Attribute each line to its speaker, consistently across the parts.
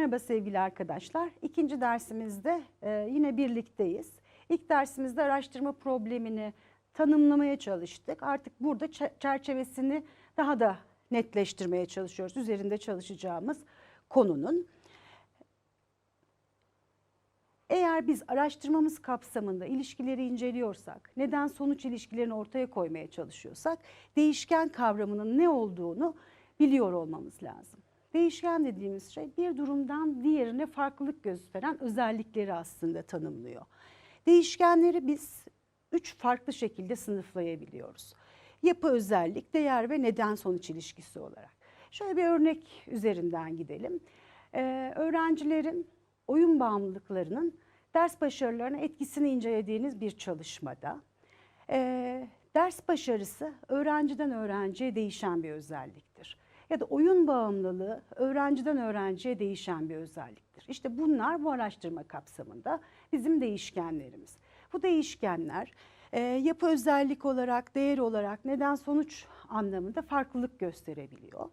Speaker 1: Merhaba sevgili arkadaşlar. İkinci dersimizde e, yine birlikteyiz. İlk dersimizde araştırma problemini tanımlamaya çalıştık. Artık burada çe- çerçevesini daha da netleştirmeye çalışıyoruz. Üzerinde çalışacağımız konunun. Eğer biz araştırmamız kapsamında ilişkileri inceliyorsak, neden sonuç ilişkilerini ortaya koymaya çalışıyorsak, değişken kavramının ne olduğunu biliyor olmamız lazım. Değişken dediğimiz şey bir durumdan diğerine farklılık gösteren özellikleri aslında tanımlıyor. Değişkenleri biz üç farklı şekilde sınıflayabiliyoruz. Yapı özellik, değer ve neden sonuç ilişkisi olarak. Şöyle bir örnek üzerinden gidelim. Ee, öğrencilerin oyun bağımlılıklarının ders başarılarına etkisini incelediğiniz bir çalışmada ee, ders başarısı öğrenciden öğrenciye değişen bir özelliktir. Ya da oyun bağımlılığı öğrenciden öğrenciye değişen bir özelliktir. İşte bunlar bu araştırma kapsamında bizim değişkenlerimiz. Bu değişkenler e, yapı özellik olarak, değer olarak, neden sonuç anlamında farklılık gösterebiliyor.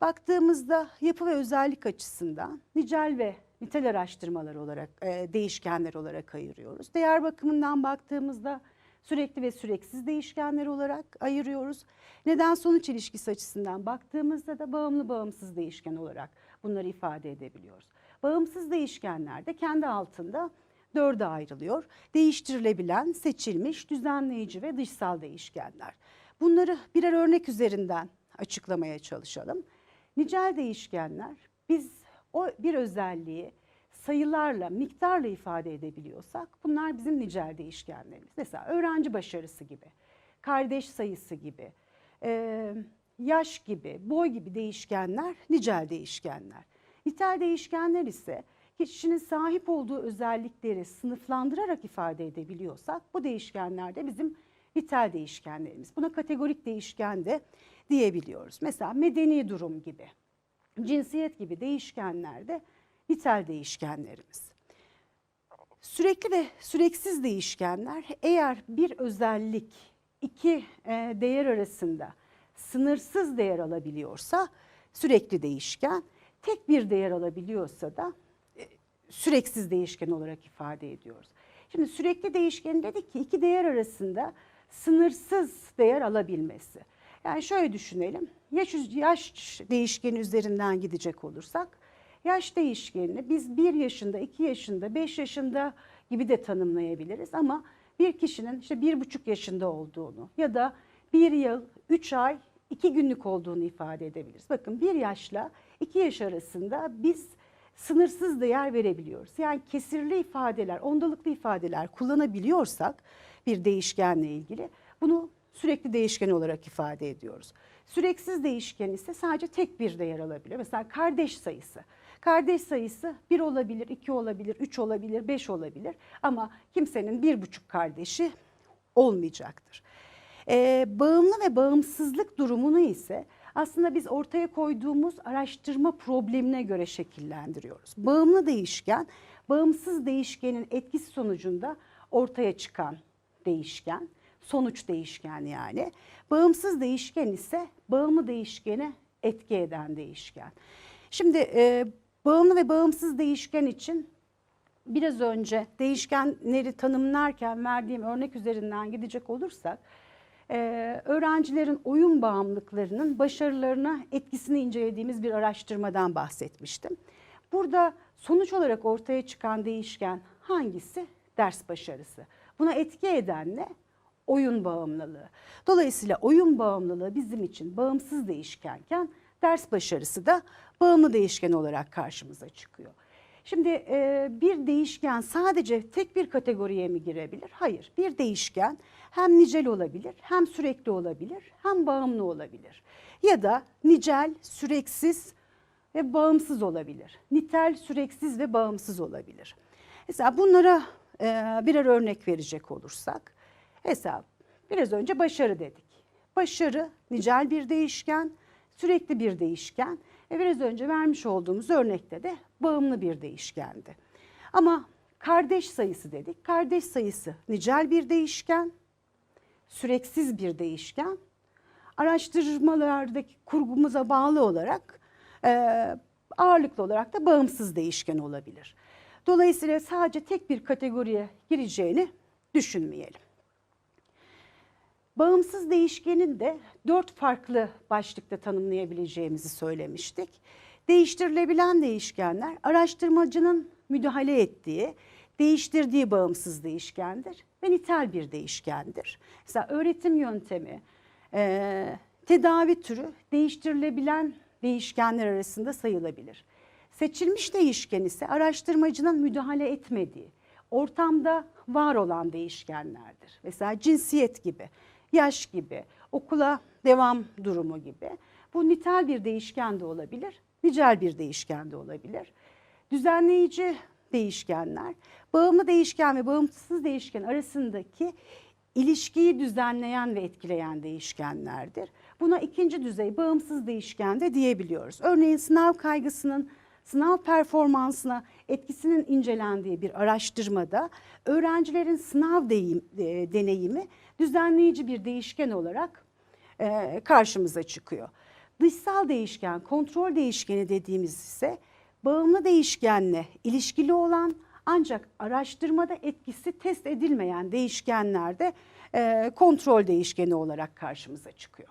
Speaker 1: Baktığımızda yapı ve özellik açısından nicel ve nitel araştırmalar olarak e, değişkenler olarak ayırıyoruz. Değer bakımından baktığımızda sürekli ve süreksiz değişkenler olarak ayırıyoruz. Neden sonuç ilişkisi açısından baktığımızda da bağımlı bağımsız değişken olarak bunları ifade edebiliyoruz. Bağımsız değişkenler de kendi altında dörde ayrılıyor. Değiştirilebilen, seçilmiş, düzenleyici ve dışsal değişkenler. Bunları birer örnek üzerinden açıklamaya çalışalım. Nicel değişkenler biz o bir özelliği sayılarla, miktarla ifade edebiliyorsak bunlar bizim nicel değişkenlerimiz. Mesela öğrenci başarısı gibi, kardeş sayısı gibi, e, yaş gibi, boy gibi değişkenler nicel değişkenler. Nitel değişkenler ise kişinin sahip olduğu özellikleri sınıflandırarak ifade edebiliyorsak bu değişkenler de bizim nitel değişkenlerimiz. Buna kategorik değişken de diyebiliyoruz. Mesela medeni durum gibi, cinsiyet gibi değişkenler de nitel değişkenlerimiz. Sürekli ve süreksiz değişkenler eğer bir özellik iki e, değer arasında sınırsız değer alabiliyorsa sürekli değişken, tek bir değer alabiliyorsa da e, süreksiz değişken olarak ifade ediyoruz. Şimdi sürekli değişken dedik ki iki değer arasında sınırsız değer alabilmesi. Yani şöyle düşünelim. Yaş, yaş değişkeni üzerinden gidecek olursak yaş değişkenini biz 1 yaşında, 2 yaşında, 5 yaşında gibi de tanımlayabiliriz ama bir kişinin işte bir buçuk yaşında olduğunu ya da bir yıl, 3 ay, 2 günlük olduğunu ifade edebiliriz. Bakın bir yaşla 2 yaş arasında biz sınırsız değer verebiliyoruz. Yani kesirli ifadeler, ondalıklı ifadeler kullanabiliyorsak bir değişkenle ilgili bunu sürekli değişken olarak ifade ediyoruz. Süreksiz değişken ise sadece tek bir değer alabiliyor. Mesela kardeş sayısı. Kardeş sayısı bir olabilir, iki olabilir, üç olabilir, beş olabilir ama kimsenin bir buçuk kardeşi olmayacaktır. Ee, bağımlı ve bağımsızlık durumunu ise aslında biz ortaya koyduğumuz araştırma problemine göre şekillendiriyoruz. Bağımlı değişken, bağımsız değişkenin etkisi sonucunda ortaya çıkan değişken, sonuç değişken yani. Bağımsız değişken ise bağımlı değişkene etki eden değişken. Şimdi e, bağımlı ve bağımsız değişken için biraz önce değişkenleri tanımlarken verdiğim örnek üzerinden gidecek olursak e, öğrencilerin oyun bağımlılıklarının başarılarına etkisini incelediğimiz bir araştırmadan bahsetmiştim. Burada sonuç olarak ortaya çıkan değişken hangisi? Ders başarısı. Buna etki eden ne? Oyun bağımlılığı. Dolayısıyla oyun bağımlılığı bizim için bağımsız değişkenken ders başarısı da bağımlı değişken olarak karşımıza çıkıyor. Şimdi e, bir değişken sadece tek bir kategoriye mi girebilir? Hayır. Bir değişken hem nicel olabilir, hem sürekli olabilir, hem bağımlı olabilir. Ya da nicel, süreksiz ve bağımsız olabilir. Nitel, süreksiz ve bağımsız olabilir. Mesela bunlara e, birer örnek verecek olursak. Mesela biraz önce başarı dedik. Başarı nicel bir değişken, sürekli bir değişken ve biraz önce vermiş olduğumuz örnekte de bağımlı bir değişkendi. Ama kardeş sayısı dedik. Kardeş sayısı nicel bir değişken, süreksiz bir değişken. Araştırmalardaki kurgumuza bağlı olarak e, ağırlıklı olarak da bağımsız değişken olabilir. Dolayısıyla sadece tek bir kategoriye gireceğini düşünmeyelim. Bağımsız değişkenin de dört farklı başlıkta tanımlayabileceğimizi söylemiştik. Değiştirilebilen değişkenler araştırmacının müdahale ettiği, değiştirdiği bağımsız değişkendir ve nitel bir değişkendir. Mesela öğretim yöntemi, e, tedavi türü değiştirilebilen değişkenler arasında sayılabilir. Seçilmiş değişken ise araştırmacının müdahale etmediği, ortamda var olan değişkenlerdir. Mesela cinsiyet gibi, yaş gibi, okula devam durumu gibi. Bu nitel bir değişken de olabilir, nicel bir değişken de olabilir. Düzenleyici değişkenler, bağımlı değişken ve bağımsız değişken arasındaki ilişkiyi düzenleyen ve etkileyen değişkenlerdir. Buna ikinci düzey bağımsız değişken de diyebiliyoruz. Örneğin sınav kaygısının sınav performansına etkisinin incelendiği bir araştırmada öğrencilerin sınav deyim, e, deneyimi düzenleyici bir değişken olarak e, karşımıza çıkıyor. Dışsal değişken, kontrol değişkeni dediğimiz ise bağımlı değişkenle ilişkili olan ancak araştırmada etkisi test edilmeyen değişkenlerde e, kontrol değişkeni olarak karşımıza çıkıyor.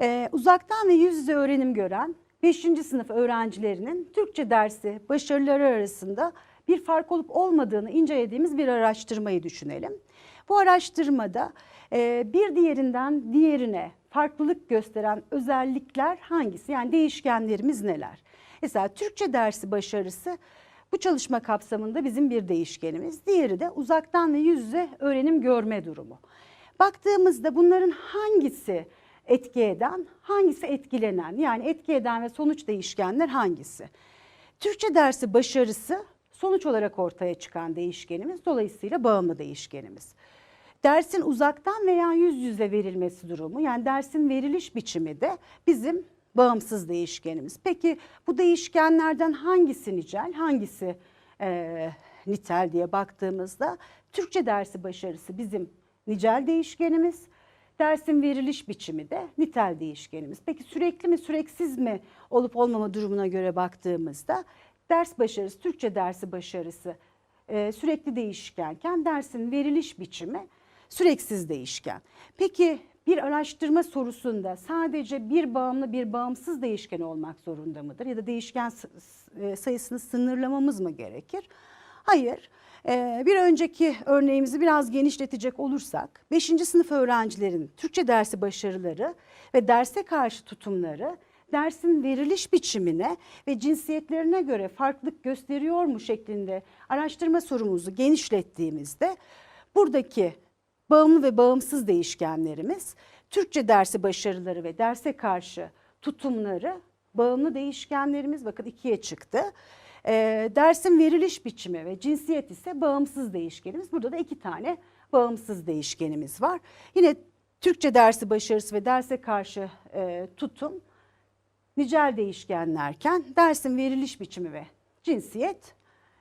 Speaker 1: E, uzaktan ve yüz yüze öğrenim gören 5. sınıf öğrencilerinin Türkçe dersi başarıları arasında bir fark olup olmadığını incelediğimiz bir araştırmayı düşünelim. Bu araştırmada e, bir diğerinden diğerine farklılık gösteren özellikler hangisi? Yani değişkenlerimiz neler? Mesela Türkçe dersi başarısı bu çalışma kapsamında bizim bir değişkenimiz. Diğeri de uzaktan ve yüz yüze öğrenim görme durumu. Baktığımızda bunların hangisi etki eden, hangisi etkilenen yani etki eden ve sonuç değişkenler hangisi? Türkçe dersi başarısı sonuç olarak ortaya çıkan değişkenimiz dolayısıyla bağımlı değişkenimiz. Dersin uzaktan veya yüz yüze verilmesi durumu yani dersin veriliş biçimi de bizim bağımsız değişkenimiz. Peki bu değişkenlerden hangisi nicel, hangisi e, nitel diye baktığımızda Türkçe dersi başarısı bizim nicel değişkenimiz. Dersin veriliş biçimi de nitel değişkenimiz. Peki sürekli mi süreksiz mi olup olmama durumuna göre baktığımızda ders başarısı, Türkçe dersi başarısı e, sürekli değişkenken dersin veriliş biçimi süreksiz değişken. Peki bir araştırma sorusunda sadece bir bağımlı bir bağımsız değişken olmak zorunda mıdır? Ya da değişken e, sayısını sınırlamamız mı gerekir? Hayır. Ee, bir önceki örneğimizi biraz genişletecek olursak 5. sınıf öğrencilerin Türkçe dersi başarıları ve derse karşı tutumları dersin veriliş biçimine ve cinsiyetlerine göre farklılık gösteriyor mu şeklinde araştırma sorumuzu genişlettiğimizde buradaki bağımlı ve bağımsız değişkenlerimiz Türkçe dersi başarıları ve derse karşı tutumları bağımlı değişkenlerimiz bakın ikiye çıktı. E, dersin veriliş biçimi ve cinsiyet ise bağımsız değişkenimiz. Burada da iki tane bağımsız değişkenimiz var. Yine Türkçe dersi başarısı ve derse karşı e, tutum nicel değişkenlerken dersin veriliş biçimi ve cinsiyet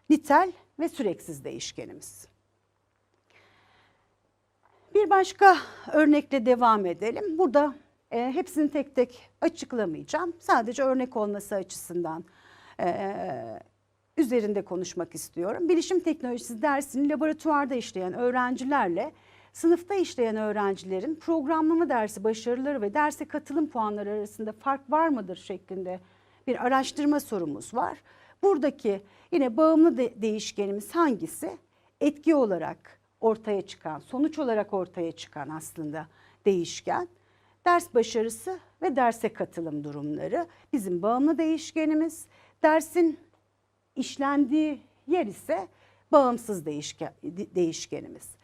Speaker 1: nitel ve süreksiz değişkenimiz. Bir başka örnekle devam edelim. Burada e, hepsini tek tek açıklamayacağım. Sadece örnek olması açısından e, üzerinde konuşmak istiyorum. Bilişim teknolojisi dersini laboratuvarda işleyen öğrencilerle sınıfta işleyen öğrencilerin programlama dersi başarıları ve derse katılım puanları arasında fark var mıdır şeklinde bir araştırma sorumuz var. Buradaki yine bağımlı de değişkenimiz hangisi? Etki olarak ortaya çıkan, sonuç olarak ortaya çıkan aslında değişken. Ders başarısı ve derse katılım durumları bizim bağımlı değişkenimiz. Dersin işlendiği yer ise bağımsız değişken, değişkenimiz.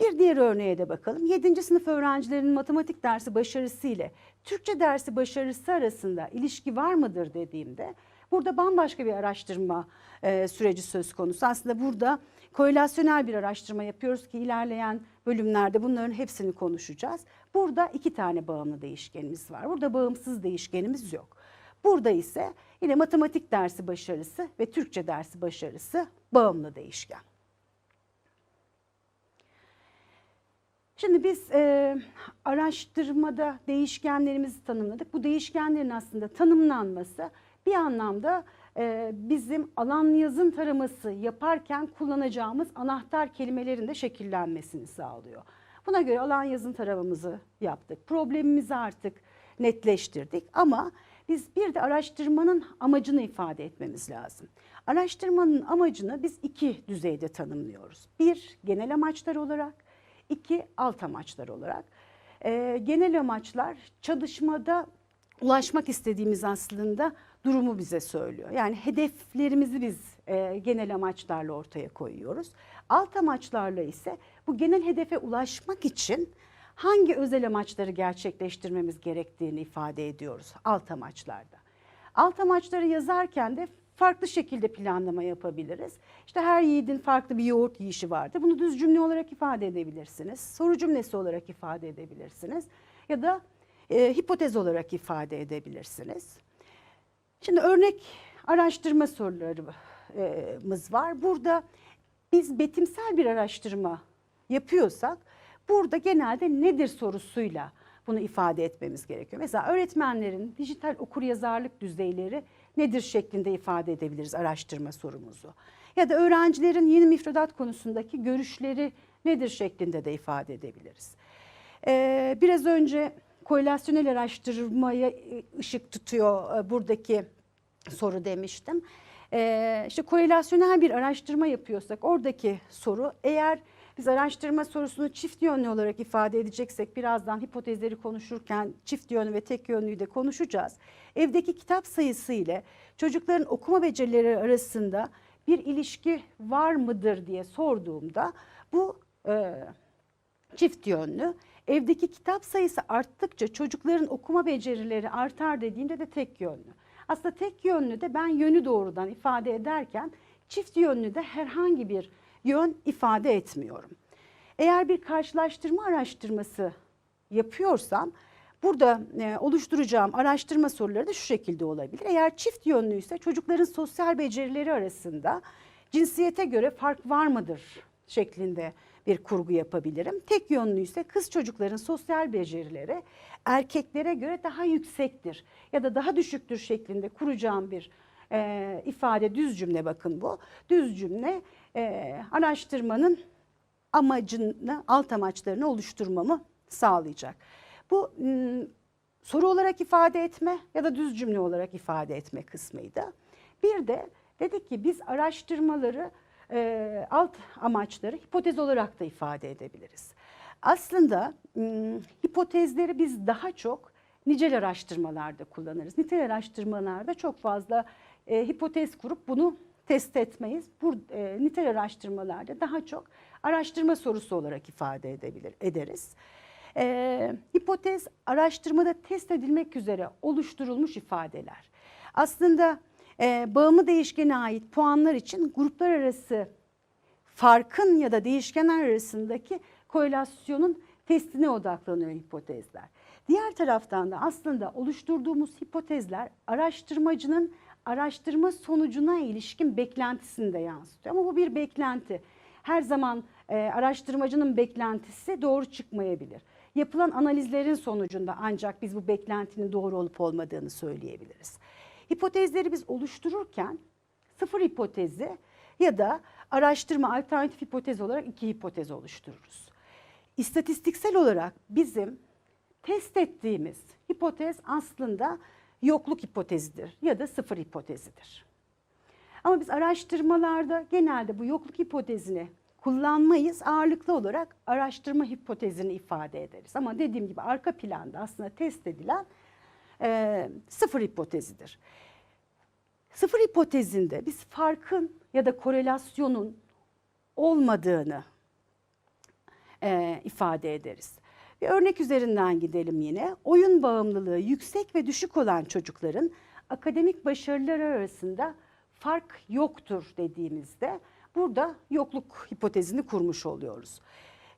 Speaker 1: Bir diğer örneğe de bakalım. 7. sınıf öğrencilerinin matematik dersi başarısı ile Türkçe dersi başarısı arasında ilişki var mıdır dediğimde burada bambaşka bir araştırma e, süreci söz konusu. Aslında burada korelasyonel bir araştırma yapıyoruz ki ilerleyen bölümlerde bunların hepsini konuşacağız. Burada iki tane bağımlı değişkenimiz var. Burada bağımsız değişkenimiz yok. Burada ise yine matematik dersi başarısı ve Türkçe dersi başarısı bağımlı değişken. Şimdi biz e, araştırmada değişkenlerimizi tanımladık. Bu değişkenlerin aslında tanımlanması bir anlamda e, bizim alan yazım taraması yaparken kullanacağımız anahtar kelimelerin de şekillenmesini sağlıyor. Buna göre alan yazım taramamızı yaptık. Problemimizi artık netleştirdik ama biz bir de araştırmanın amacını ifade etmemiz lazım. Araştırmanın amacını biz iki düzeyde tanımlıyoruz. Bir, genel amaçlar olarak, iki, alt amaçlar olarak. Ee, genel amaçlar çalışmada ulaşmak istediğimiz aslında durumu bize söylüyor. Yani hedeflerimizi biz e, genel amaçlarla ortaya koyuyoruz. Alt amaçlarla ise bu genel hedefe ulaşmak için hangi özel amaçları gerçekleştirmemiz gerektiğini ifade ediyoruz alt amaçlarda. Alt amaçları yazarken de farklı şekilde planlama yapabiliriz. İşte her yiğidin farklı bir yoğurt yiyişi vardır. Bunu düz cümle olarak ifade edebilirsiniz. Soru cümlesi olarak ifade edebilirsiniz. Ya da e, hipotez olarak ifade edebilirsiniz. Şimdi örnek araştırma sorularımız var. Burada biz betimsel bir araştırma yapıyorsak burada genelde nedir sorusuyla bunu ifade etmemiz gerekiyor. Mesela öğretmenlerin dijital okuryazarlık düzeyleri nedir şeklinde ifade edebiliriz araştırma sorumuzu. Ya da öğrencilerin yeni müfredat konusundaki görüşleri nedir şeklinde de ifade edebiliriz. Ee, biraz önce korelasyonel araştırmaya ışık tutuyor e, buradaki soru demiştim. Ee, işte korelasyonel bir araştırma yapıyorsak oradaki soru eğer biz araştırma sorusunu çift yönlü olarak ifade edeceksek birazdan hipotezleri konuşurken çift yönlü ve tek yönlüyü de konuşacağız. Evdeki kitap sayısı ile çocukların okuma becerileri arasında bir ilişki var mıdır diye sorduğumda bu e, çift yönlü. Evdeki kitap sayısı arttıkça çocukların okuma becerileri artar dediğimde de tek yönlü. Aslında tek yönlü de ben yönü doğrudan ifade ederken çift yönlü de herhangi bir yön ifade etmiyorum. Eğer bir karşılaştırma araştırması yapıyorsam burada e, oluşturacağım araştırma soruları da şu şekilde olabilir. Eğer çift yönlüyse çocukların sosyal becerileri arasında cinsiyete göre fark var mıdır şeklinde bir kurgu yapabilirim. Tek yönlüyse kız çocukların sosyal becerileri erkeklere göre daha yüksektir ya da daha düşüktür şeklinde kuracağım bir e, ifade düz cümle bakın bu. Düz cümle e, araştırmanın amacını, alt amaçlarını oluşturmamı sağlayacak. Bu m, soru olarak ifade etme ya da düz cümle olarak ifade etme kısmıydı. Bir de dedik ki biz araştırmaları e, alt amaçları hipotez olarak da ifade edebiliriz. Aslında m, hipotezleri biz daha çok nicel araştırmalarda kullanırız. Nitel araştırmalarda çok fazla e, hipotez kurup bunu test etmeyiz. Bu e, nitel araştırmalarda daha çok araştırma sorusu olarak ifade edebilir ederiz. E, hipotez araştırmada test edilmek üzere oluşturulmuş ifadeler. Aslında e, bağımlı değişkene ait puanlar için gruplar arası farkın ya da değişkenler arasındaki korelasyonun testine odaklanıyor hipotezler. Diğer taraftan da aslında oluşturduğumuz hipotezler araştırmacının araştırma sonucuna ilişkin beklentisini de yansıtıyor. Ama bu bir beklenti. Her zaman e, araştırmacının beklentisi doğru çıkmayabilir. Yapılan analizlerin sonucunda ancak biz bu beklentinin doğru olup olmadığını söyleyebiliriz. Hipotezleri biz oluştururken sıfır hipotezi ya da araştırma alternatif hipotez olarak iki hipotez oluştururuz. İstatistiksel olarak bizim test ettiğimiz hipotez aslında yokluk hipotezidir ya da sıfır hipotezidir. Ama biz araştırmalarda genelde bu yokluk hipotezini kullanmayız. Ağırlıklı olarak araştırma hipotezini ifade ederiz. Ama dediğim gibi arka planda aslında test edilen e, sıfır hipotezidir. Sıfır hipotezinde biz farkın ya da korelasyonun olmadığını e, ifade ederiz. Bir örnek üzerinden gidelim yine. Oyun bağımlılığı yüksek ve düşük olan çocukların akademik başarıları arasında fark yoktur dediğimizde burada yokluk hipotezini kurmuş oluyoruz.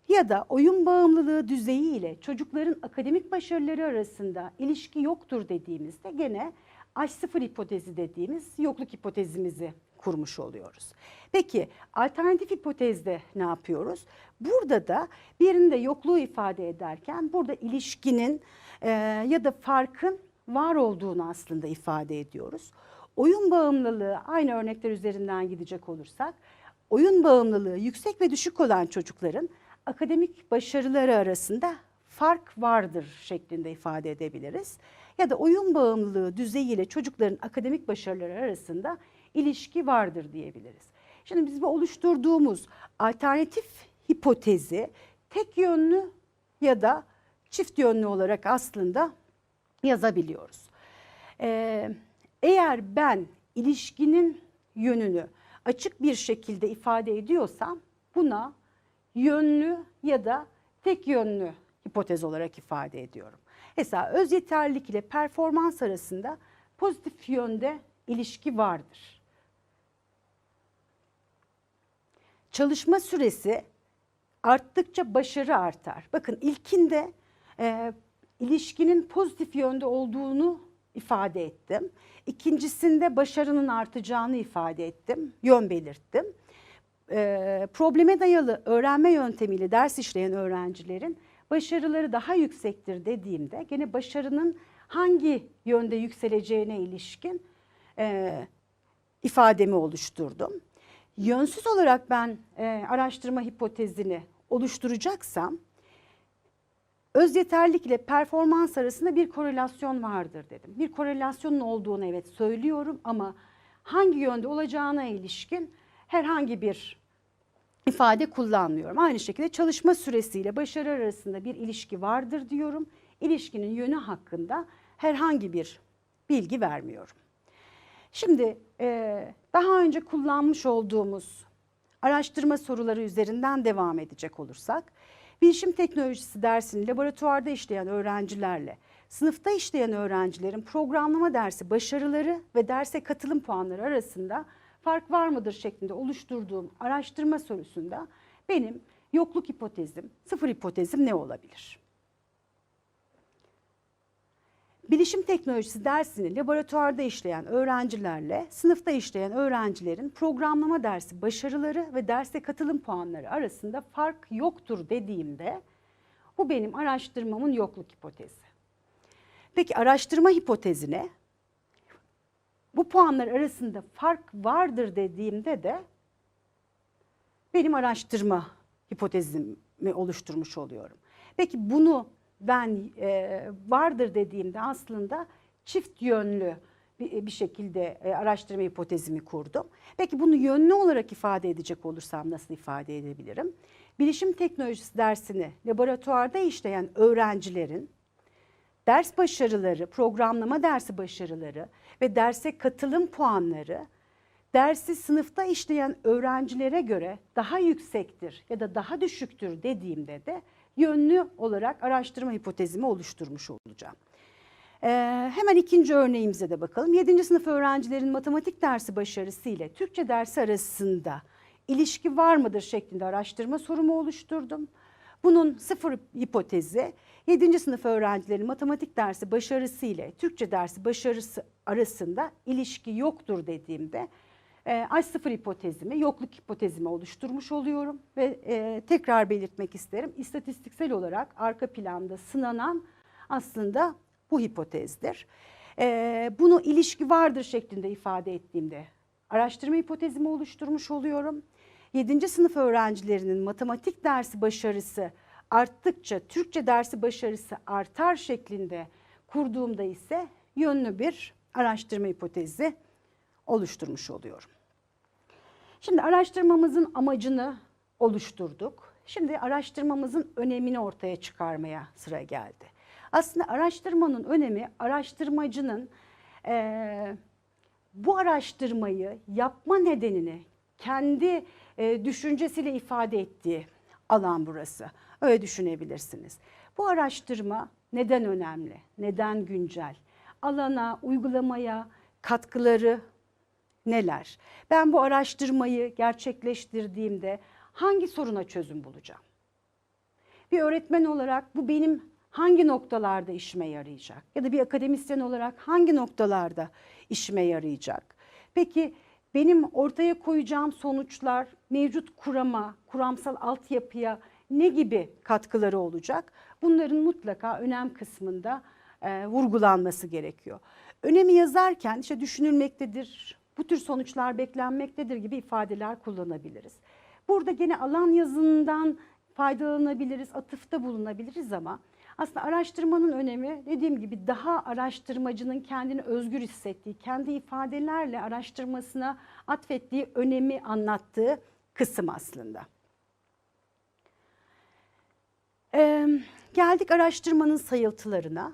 Speaker 1: Ya da oyun bağımlılığı düzeyi ile çocukların akademik başarıları arasında ilişki yoktur dediğimizde gene H0 hipotezi dediğimiz yokluk hipotezimizi kurmuş oluyoruz. Peki alternatif hipotezde ne yapıyoruz? Burada da birinde yokluğu ifade ederken burada ilişkinin e, ya da farkın var olduğunu aslında ifade ediyoruz. Oyun bağımlılığı aynı örnekler üzerinden gidecek olursak oyun bağımlılığı yüksek ve düşük olan çocukların akademik başarıları arasında fark vardır şeklinde ifade edebiliriz. Ya da oyun bağımlılığı düzeyiyle çocukların akademik başarıları arasında ilişki vardır diyebiliriz. Şimdi biz bu oluşturduğumuz alternatif hipotezi tek yönlü ya da çift yönlü olarak aslında yazabiliyoruz. Ee, eğer ben ilişkinin yönünü açık bir şekilde ifade ediyorsam buna yönlü ya da tek yönlü hipotez olarak ifade ediyorum. Mesela öz yeterlilik ile performans arasında pozitif yönde ilişki vardır. Çalışma süresi arttıkça başarı artar. Bakın ilkinde e, ilişkinin pozitif yönde olduğunu ifade ettim. İkincisinde başarının artacağını ifade ettim, yön belirttim. E, probleme dayalı öğrenme yöntemiyle ders işleyen öğrencilerin başarıları daha yüksektir dediğimde gene başarının hangi yönde yükseleceğine ilişkin e, ifademi oluşturdum. Yönsüz olarak ben e, araştırma hipotezini oluşturacaksam öz yeterlilik ile performans arasında bir korelasyon vardır dedim. Bir korelasyonun olduğunu evet söylüyorum ama hangi yönde olacağına ilişkin herhangi bir ifade kullanmıyorum. Aynı şekilde çalışma süresiyle başarı arasında bir ilişki vardır diyorum. İlişkinin yönü hakkında herhangi bir bilgi vermiyorum. Şimdi e, daha önce kullanmış olduğumuz araştırma soruları üzerinden devam edecek olursak, bilişim teknolojisi dersini laboratuvarda işleyen öğrencilerle sınıfta işleyen öğrencilerin programlama dersi başarıları ve derse katılım puanları arasında fark var mıdır şeklinde oluşturduğum araştırma sorusunda benim yokluk hipotezim, sıfır hipotezim ne olabilir? Bilişim teknolojisi dersini laboratuvarda işleyen öğrencilerle sınıfta işleyen öğrencilerin programlama dersi başarıları ve derse katılım puanları arasında fark yoktur dediğimde bu benim araştırmamın yokluk hipotezi. Peki araştırma hipotezine bu puanlar arasında fark vardır dediğimde de benim araştırma hipotezimi oluşturmuş oluyorum. Peki bunu ben e, vardır dediğimde aslında çift yönlü bir, bir şekilde e, araştırma hipotezimi kurdum. Peki bunu yönlü olarak ifade edecek olursam nasıl ifade edebilirim? Bilişim teknolojisi dersini laboratuvarda işleyen öğrencilerin ders başarıları, programlama dersi başarıları ve derse katılım puanları dersi sınıfta işleyen öğrencilere göre daha yüksektir ya da daha düşüktür dediğimde de yönlü olarak araştırma hipotezimi oluşturmuş olacağım. Ee, hemen ikinci örneğimize de bakalım. 7. sınıf öğrencilerin matematik dersi başarısı ile Türkçe dersi arasında ilişki var mıdır şeklinde araştırma sorumu oluşturdum. Bunun sıfır hipotezi 7. sınıf öğrencilerin matematik dersi başarısı ile Türkçe dersi başarısı arasında ilişki yoktur dediğimde e, H sıfır hipotezimi, yokluk hipotezimi oluşturmuş oluyorum ve e, tekrar belirtmek isterim. İstatistiksel olarak arka planda sınanan aslında bu hipotezdir. E, bunu ilişki vardır şeklinde ifade ettiğimde araştırma hipotezimi oluşturmuş oluyorum. 7. sınıf öğrencilerinin matematik dersi başarısı arttıkça Türkçe dersi başarısı artar şeklinde kurduğumda ise yönlü bir araştırma hipotezi oluşturmuş oluyorum. Şimdi araştırmamızın amacını oluşturduk. Şimdi araştırmamızın önemini ortaya çıkarmaya sıra geldi. Aslında araştırmanın önemi araştırmacının e, bu araştırmayı yapma nedenini kendi e, düşüncesiyle ifade ettiği alan burası. Öyle düşünebilirsiniz. Bu araştırma neden önemli? Neden güncel? Alana, uygulamaya katkıları neler? Ben bu araştırmayı gerçekleştirdiğimde hangi soruna çözüm bulacağım? Bir öğretmen olarak bu benim hangi noktalarda işime yarayacak? Ya da bir akademisyen olarak hangi noktalarda işime yarayacak? Peki benim ortaya koyacağım sonuçlar mevcut kurama, kuramsal altyapıya ne gibi katkıları olacak? Bunların mutlaka önem kısmında e, vurgulanması gerekiyor. Önemi yazarken işte düşünülmektedir, bu tür sonuçlar beklenmektedir gibi ifadeler kullanabiliriz. Burada gene alan yazından faydalanabiliriz, atıfta bulunabiliriz ama aslında araştırmanın önemi dediğim gibi daha araştırmacının kendini özgür hissettiği, kendi ifadelerle araştırmasına atfettiği önemi anlattığı kısım aslında. Ee, geldik araştırmanın sayıltılarına.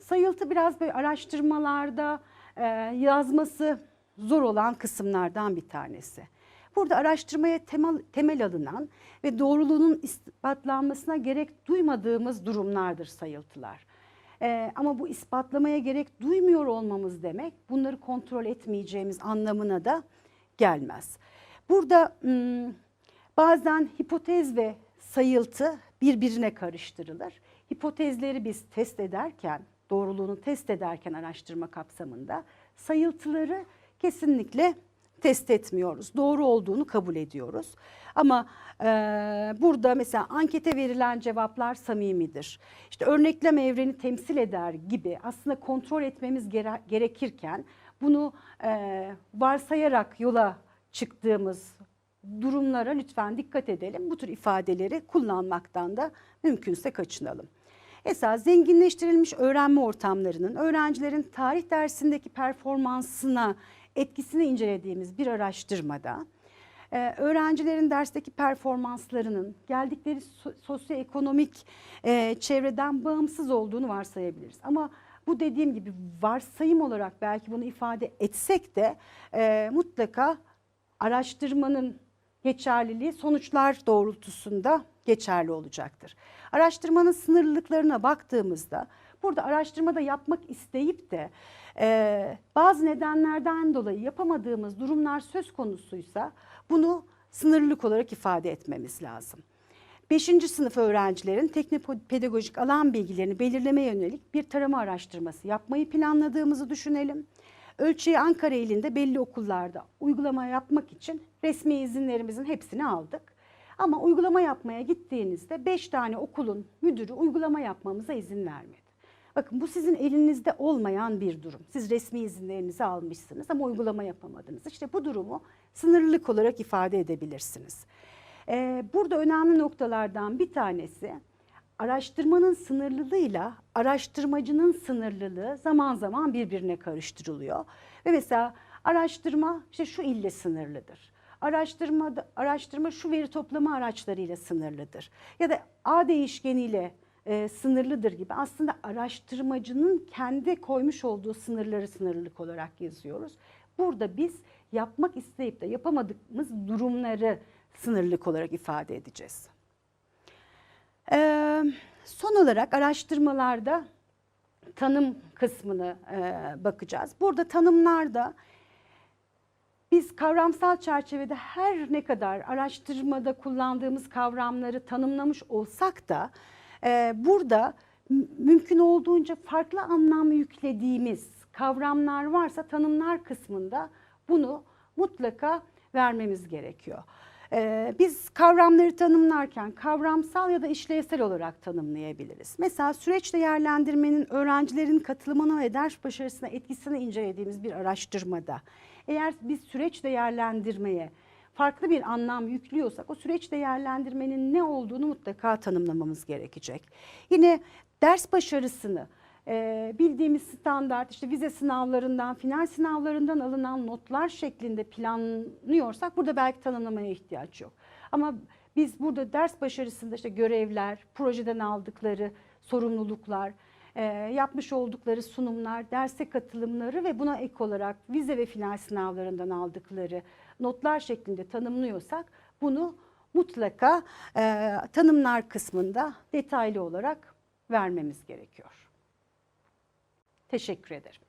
Speaker 1: Sayıltı biraz böyle araştırmalarda e, yazması zor olan kısımlardan bir tanesi. Burada araştırmaya temel, temel alınan ve doğruluğunun ispatlanmasına gerek duymadığımız durumlardır sayıltılar. Ee, ama bu ispatlamaya gerek duymuyor olmamız demek bunları kontrol etmeyeceğimiz anlamına da gelmez. Burada hmm, bazen hipotez ve sayıltı birbirine karıştırılır. Hipotezleri biz test ederken, doğruluğunu test ederken araştırma kapsamında sayıltıları kesinlikle test etmiyoruz. Doğru olduğunu kabul ediyoruz. Ama e, burada mesela ankete verilen cevaplar samimidir. İşte örneklem evreni temsil eder gibi aslında kontrol etmemiz gere gerekirken bunu e, varsayarak yola çıktığımız durumlara lütfen dikkat edelim. Bu tür ifadeleri kullanmaktan da mümkünse kaçınalım. Esas zenginleştirilmiş öğrenme ortamlarının öğrencilerin tarih dersindeki performansına etkisini incelediğimiz bir araştırmada e, öğrencilerin dersteki performanslarının geldikleri sosyoekonomik e, çevreden bağımsız olduğunu varsayabiliriz. Ama bu dediğim gibi varsayım olarak belki bunu ifade etsek de e, mutlaka araştırmanın geçerliliği sonuçlar doğrultusunda geçerli olacaktır. Araştırmanın sınırlılıklarına baktığımızda burada araştırmada yapmak isteyip de e, bazı nedenlerden dolayı yapamadığımız durumlar söz konusuysa bunu sınırlılık olarak ifade etmemiz lazım. Beşinci sınıf öğrencilerin teknopedagojik alan bilgilerini belirlemeye yönelik bir tarama araştırması yapmayı planladığımızı düşünelim. Ölçeği Ankara ilinde belli okullarda uygulama yapmak için resmi izinlerimizin hepsini aldık. Ama uygulama yapmaya gittiğinizde 5 tane okulun müdürü uygulama yapmamıza izin vermedi. Bakın bu sizin elinizde olmayan bir durum. Siz resmi izinlerinizi almışsınız ama uygulama yapamadınız. İşte bu durumu sınırlılık olarak ifade edebilirsiniz. Ee, burada önemli noktalardan bir tanesi araştırmanın sınırlılığıyla araştırmacının sınırlılığı zaman zaman birbirine karıştırılıyor. Ve mesela araştırma işte şu ille sınırlıdır. Araştırma araştırma şu veri toplama araçlarıyla sınırlıdır. Ya da A değişkeniyle e, sınırlıdır gibi. Aslında araştırmacının kendi koymuş olduğu sınırları sınırlılık olarak yazıyoruz. Burada biz yapmak isteyip de yapamadığımız durumları sınırlılık olarak ifade edeceğiz. Ee, son olarak araştırmalarda tanım kısmını e, bakacağız. Burada tanımlarda biz kavramsal çerçevede her ne kadar araştırmada kullandığımız kavramları tanımlamış olsak da e, burada mümkün olduğunca farklı anlam yüklediğimiz kavramlar varsa tanımlar kısmında bunu mutlaka vermemiz gerekiyor. Ee, biz kavramları tanımlarken kavramsal ya da işlevsel olarak tanımlayabiliriz. Mesela süreç değerlendirmenin öğrencilerin katılımına ve ders başarısına etkisini incelediğimiz bir araştırmada eğer biz süreç değerlendirmeye farklı bir anlam yüklüyorsak o süreç değerlendirmenin ne olduğunu mutlaka tanımlamamız gerekecek. Yine ders başarısını e, bildiğimiz standart işte vize sınavlarından, final sınavlarından alınan notlar şeklinde planlıyorsak burada belki tanımlamaya ihtiyaç yok. Ama biz burada ders başarısında işte görevler, projeden aldıkları sorumluluklar, e, yapmış oldukları sunumlar, derse katılımları ve buna ek olarak vize ve final sınavlarından aldıkları notlar şeklinde tanımlıyorsak bunu mutlaka e, tanımlar kısmında detaylı olarak vermemiz gerekiyor. Teşekkür ederim.